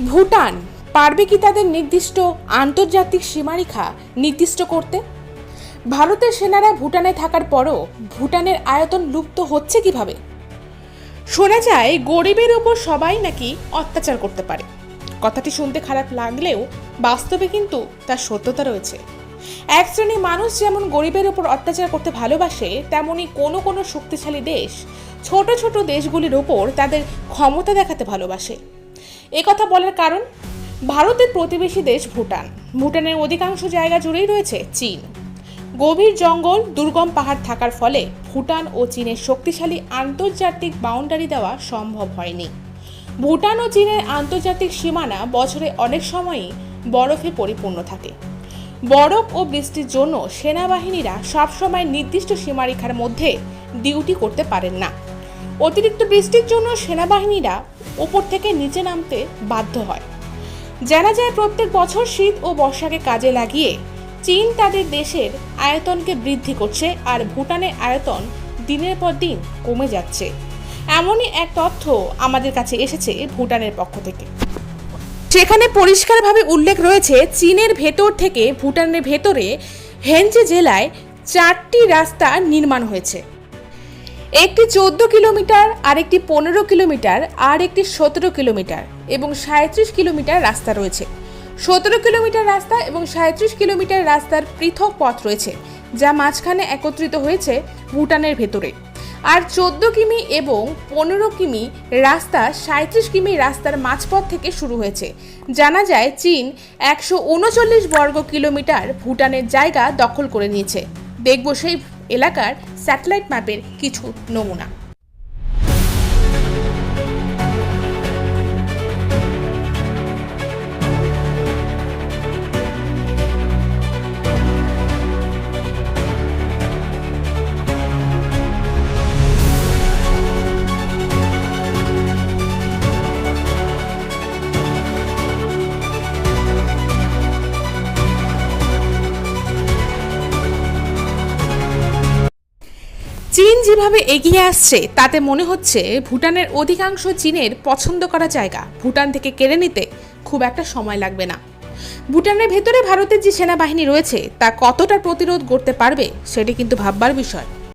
ভুটান, পারবে কি তাদের নির্দিষ্ট আন্তর্জাতিক সীমারেখা নির্দিষ্ট করতে? ভারতের সেনারা ভুটানে থাকার পরও ভুটানের আয়তন লুপ্ত হচ্ছে কীভাবে? শোনা যায়, গরিবের ওপর সবাই নাকি অত্যাচার করতে পারে। কথাটি শুনতে খারাপ লাগলেও বাস্তবে কিন্তু তার সত্যতা রয়েছে। এক শ্রেণির মানুষ যেমন গরিবের ওপর অত্যাচার করতে ভালোবাসে, তেমনি কোনো কোনো শক্তিশালী দেশ, ছোট ছোট দেশগুলির ওপর তাদের ক্ষমতা দেখাতে ভালোবাসে। কথা বলার কারণ, ভারতের প্রতিবেশী দেশ ভুটান। ভুটানের অধিকাংশ জায়গা জুড়েই রয়েছে চীন। গভীর জঙ্গল, দুর্গম পাহাড় থাকার ফলে ভুটান ও চীনের শক্তিশালী আন্তর্জাতিক বাউন্ডারি দেওয়া সম্ভব হয়নি। ভুটান ও চীনের আন্তর্জাতিক সীমানা বছরে অনেক সময়ই বরফে পরিপূর্ণ থাকে। বরফ ও বৃষ্টির জন্য সেনাবাহিনীরা সবসময় নির্দিষ্ট সীমারেখার মধ্যে ডিউটি করতে পারেন না। অতিরিক্ত বৃষ্টির জন্য সেনাবাহিনীরা ওপর থেকে নিচে নামতে বাধ্য হয়। জানা যায়, প্রত্যেক বছর শীত ও বর্ষাকে কাজে লাগিয়ে চীন তাদের দেশের আয়তনকে বৃদ্ধি করছে আর ভুটানের আয়তন দিনের পর দিন কমে যাচ্ছে। এমনই এক তথ্য আমাদের কাছে এসেছে ভুটানের পক্ষ থেকে। সেখানে পরিষ্কারভাবে উল্লেখ রয়েছে, চীনের ভেতর থেকে ভুটানের ভেতরে হেনচে জেলায় চারটি রাস্তা নির্মাণ হয়েছে। একটি চোদ্দ কিলোমিটার, আরেকটি পনেরো কিলোমিটার, আর একটি সতেরো কিলোমিটার এবং সাঁত্রিশ কিলোমিটার রাস্তা রয়েছে। সতেরো কিলোমিটার রাস্তা এবং সাঁত্রিশ কিলোমিটার রাস্তার পৃথক পথ রয়েছে, যা মাঝখানে একত্রিত হয়েছে ভুটানের ভেতরে। আর চোদ্দ কিমি এবং পনেরো কিমি রাস্তা সাঁত্রিশ কিমি রাস্তার মাঝপথ থেকে শুরু হয়েছে। জানা যায়, চীন একশো উনচল্লিশ বর্গ কিলোমিটার ভুটানের জায়গা দখল করে নিয়েছে। দেখব সেই এলাকার স্যাটেলাইট ম্যাপের কিছু নমুনা। চীন যেভাবে এগিয়ে আসছে, তাতে মনে হচ্ছে ভুটানের অধিকাংশ চীনের পছন্দ করা জায়গা। ভুটান থেকে কেড়ে নিতে খুব একটা সময় লাগবে না। ভুটানের ভেতরে ভারতের যে সেনাবাহিনী রয়েছে, তা কতটা প্রতিরোধ করতে পারবে, সেটি কিন্তু ভাববার বিষয়।